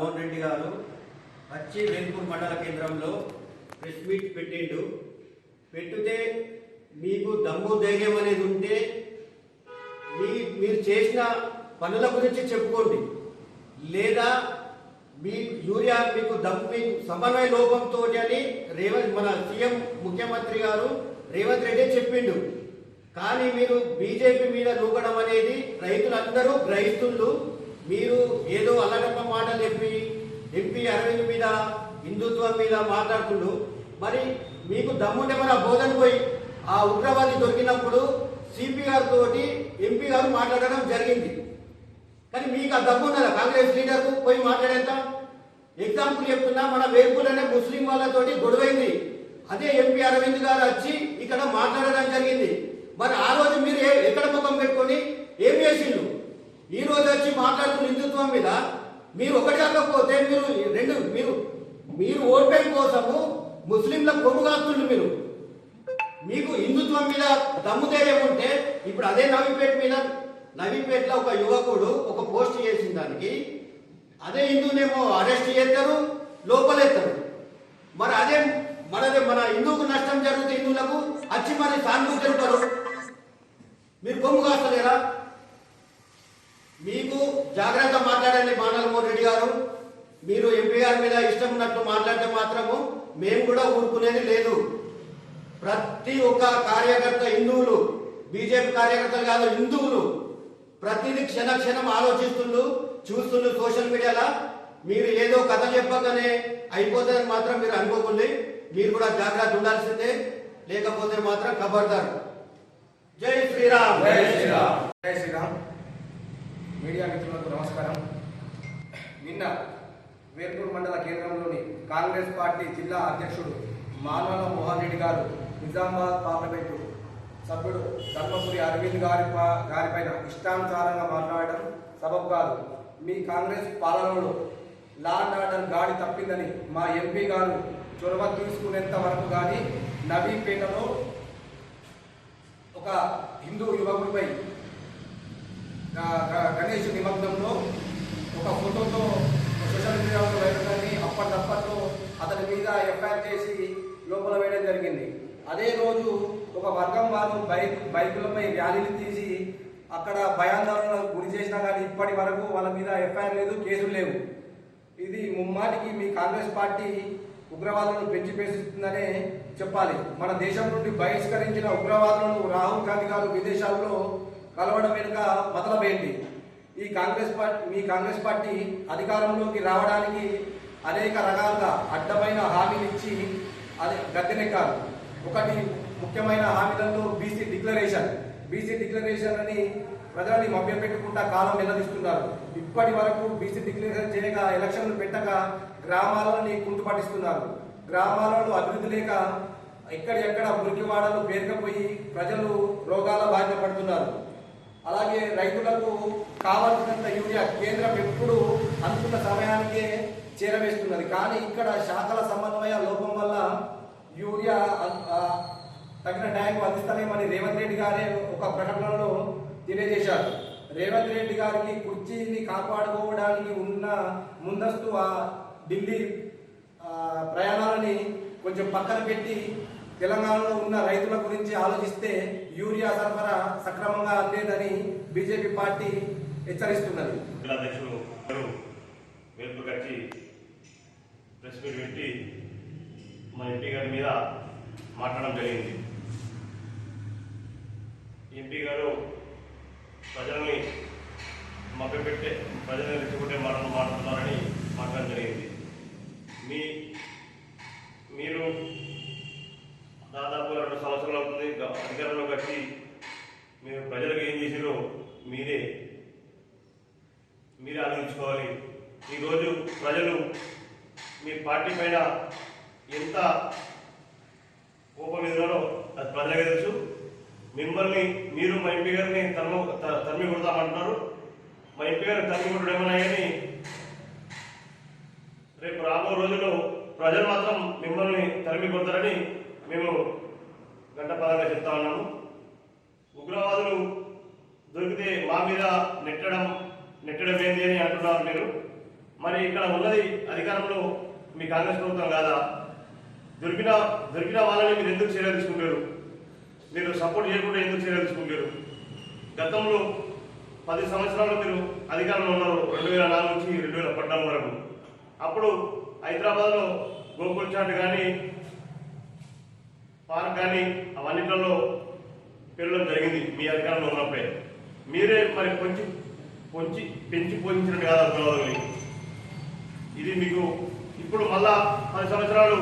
మోహన్ రెడ్డి గారు వచ్చి వేల్పూర్ మండల కేంద్రంలో ప్రెస్ మీట్ పెట్టిండు. పెట్టితే మీకు దమ్ము ధైర్యం అనేది ఉంటే మీ మీరు చేసిన పనుల గురించి చెప్పుకోండి. లేదా మీ యూరియా మీకు దమ్ము మీకు సమన్వయ లోపంతో అని రేవంత్ మన సీఎం ముఖ్యమంత్రి గారు రేవంత్ రెడ్డి చెప్పిండు. కానీ మీరు బీజేపీ మీద నూకడం అనేది రైతులందరూ గ్రహిస్తుండ్రు. మీరు ఏదో అల్లగప్ప మాటలు చెప్పి ఎంపీ అరవింద్ మీద హిందుత్వం మీద మాట్లాడుతుండు. మరి మీకు దమ్ముంటే బోధన పోయి ఆ ఉగ్రవాది దొరికినప్పుడు సిపిఆర్ తోటి ఎంపీ గారు మాట్లాడడం జరిగింది. కానీ మీకు ఆ దమ్ము ఉన్నారా కాంగ్రెస్ లీడర్కు పోయి మాట్లాడేంత ఎగ్జాంపుల్ చెప్తున్నా మన వేర్పులనే ముస్లిం వాళ్ళతోటి గొడవైంది. అదే ఎంపీ అరవింద్ గారు వచ్చి ఇక్కడ మాట్లాడడం జరిగింది. మరి ఆ రోజు మీరు ఎక్కడ ముఖం పెట్టుకొని ఏం చేసిండ్రు ఈ రోజు వచ్చి మాట్లాడుతున్న హిందుత్వం మీద మీరు ఒకటి కాకపోతే మీరు రెండు మీరు మీరు ఓట్ బ్యాంక్ కోసము ముస్లింల కొమ్ము కాస్తుండ్రు మీరు. మీకు హిందుత్వం మీద దమ్ము ధైర్యం ఉంటే ఇప్పుడు అదే నవీపేట మీద నవీపేటలో ఒక యువకుడు ఒక పోస్ట్ చేసిన దానికి అదే హిందూనేమో అరెస్ట్ చేస్తారు లోపలేస్తారు. మరి అదే మనదే మన హిందువుకు నష్టం జరుగుతుంది హిందువులకు వచ్చి మరి సానుభూతి తెలుపుతారు మీరు కొమ్ము కాస్తలేరా? జాగ్రత్త మాట్లాడండి మానలమోహన్ రెడ్డి గారు. మీరు ఎంపీ గారి మీద ఇష్టం ఉన్నట్టు మాట్లాడితే మాత్రము మేము కూడా ఊరుకునేది లేదు. ప్రతి ఒక్క కార్యకర్త హిందువులు బీజేపీ కార్యకర్తలు కాదు హిందువులు ప్రతిదీ క్షణ క్షణం ఆలోచిస్తుండ్రు చూస్తుండ్రు సోషల్ మీడియాలో. మీరు ఏదో కథ చెప్పకనే అయిపోతుందని మాత్రం మీరు అనుకోకండి. మీరు కూడా జాగ్రత్త ఉండాల్సిందే. లేకపోతే మాత్రం ఖబర్దార్ జై శ్రీరామ్ జై శ్రీరామ్. జై శ్రీరామ్. మీడియా నమస్కారం. నిన్న వేల్పూర్ మండల కేంద్రంలోని కాంగ్రెస్ పార్టీ జిల్లా అధ్యక్షుడు మానవ మోహన్ రెడ్డి గారు నిజామాబాద్ పార్లమెంటు సభ్యుడు ధర్మపురి అరవింద్ గారి గారిపైన ఇష్టానుసారంగా మాట్లాడడం సబబు కాదు. మీ కాంగ్రెస్ పాలనలో లా అండ్ ఆర్డర్ గాడి తప్పిందని మా ఎంపీ గారు చొరవ తీసుకునేంత వరకు కానీ నవీపేటలో ఒక హిందూ యువకుడిపై గణేష్ నిమగ్నంలో ఒక ఫోటోతో సోషల్ మీడియాలో వెళ్ళడాన్ని అప్పటికప్పట్లో అతని మీద ఎఫ్ఐఆర్ చేసి లోపల వేయడం జరిగింది. అదే రోజు ఒక వర్గం వారు బైక్ బైకులపై ర్యాలీలు తీసి అక్కడ భయాందోళనకు గురి చేసినా కానీ ఇప్పటి వరకు వాళ్ళ మీద ఎఫ్ఐఆర్ లేదు కేసులు లేవు. ఇది ముమ్మాటికి మీ కాంగ్రెస్ పార్టీ ఉగ్రవాదులను పెంచి చెప్పాలి. మన దేశం నుండి బహిష్కరించిన ఉగ్రవాదులను రాహుల్ గాంధీ గారు విదేశాల్లో కలవడం వెనుక మతలబేంటి ఈ కాంగ్రెస్ పార్టీ మీ కాంగ్రెస్ పార్టీ అధికారంలోకి రావడానికి అనేక రకాలుగా అడ్డమైన హామీలు ఇచ్చి అది గద్దెనెక్కారు. ఒకటి ముఖ్యమైన హామీలలో బీసీ డిక్లరేషన్. బీసీ డిక్లరేషన్ అని ప్రజలని మభ్యపెట్టుకుంటా కాలం నిలదీస్తున్నారు. ఇప్పటి వరకు బీసీ డిక్లరేషన్ చేయక ఎలక్షన్లు పెట్టక గ్రామాలని కుంటుపట్టిస్తున్నారు. గ్రామాలలో అభివృద్ధి లేక ఎక్కడెక్కడ మురికివాడలు పేరుకపోయి ప్రజలు రోగాల బారిన పడుతున్నారు. అలాగే రైతులకు కావాల్సినంత యూరియా కేంద్రం ఎప్పుడు అనుకున్న సమయానికే చేరవేస్తున్నది. కానీ ఇక్కడ శాఖల సమన్వయ లోపం వల్ల యూరియా తగిన టైంకు అందిస్తలేమని రేవంత్ రెడ్డి గారే ఒక ప్రకటనలో తెలియజేశారు. రేవంత్ రెడ్డి గారికి కుర్చీని కాపాడుకోవడానికి ఉన్న ముందస్తు ఆ ఢిల్లీ ప్రయాణాలని కొంచెం పక్కన పెట్టి తెలంగాణలో ఉన్న రైతుల గురించి ఆలోచిస్తే యూరియా సరఫరా సక్రమంగా అందేదని బీజేపీ పార్టీ హెచ్చరిస్తున్నది. ప్రెస్ మీట్ పెట్టి మా ఎంపీ గారి మీద మాట్లాడడం జరిగింది. ఎంపీ గారు ప్రజల్ని మభ్యపెట్టే ప్రజల్ని రెచ్చగొట్టే మాటలు మాట్లాడుతున్నారని మాట్లాడడం జరిగింది మీ మీరు దాదాపు రెండు సంవత్సరాలు అధికారంలో కట్టి అధికారంలోకి మీరు ప్రజలకు ఏం చేసిరో మీరే మీరే ఆలోచించుకోవాలి. ఈరోజు ప్రజలు మీ పార్టీ పైన ఎంత కోపం ఎదురో అది ప్రజలకే తెలుసు. మిమ్మల్ని మీరు మా ఎంపీ గారిని తన్ను త- తరిమి కొడతామంటున్నారు. మా ఎంపీ గారిని తరిమి కొట్టడం రేపు రాబో రోజుల్లో ప్రజలు మాత్రం మిమ్మల్ని తరిమి కొడతారని మేము గంట చెప్తా ఉన్నాము. ఉగ్రవాదులు దొరికితే మా మీద నెట్టడం నెట్టడం ఏంది అని అంటున్నారు మీరు. మరి ఇక్కడ ఉన్నది అధికారంలో మీ కాంగ్రెస్ ప్రభుత్వం కాదా? దొరికిన దొరికిన వాళ్ళని మీరు ఎందుకు చర్యలు తీసుకుంటారు? మీరు సపోర్ట్ చేయకుండా ఎందుకు చర్యలు తీసుకుంటారు? గతంలో పది సంవత్సరాలు మీరు అధికారంలో ఉన్నారు రెండు వేల నాలుగు నుంచి రెండు వేల పద్నాలుగు వరకు. అప్పుడు హైదరాబాద్లో గోకుల్ చాట్ కానీ పార్క్ కానీ అవన్నిట్లలో పెరగడం జరిగింది మీ అధికారంలో ఉన్నప్పుడే. మీరే మరి కొంచెం పొంచి పెంచి పోషించినట్టు కాదు గోదావరి ఇది మీకు ఇప్పుడు మళ్ళా పది సంవత్సరాలు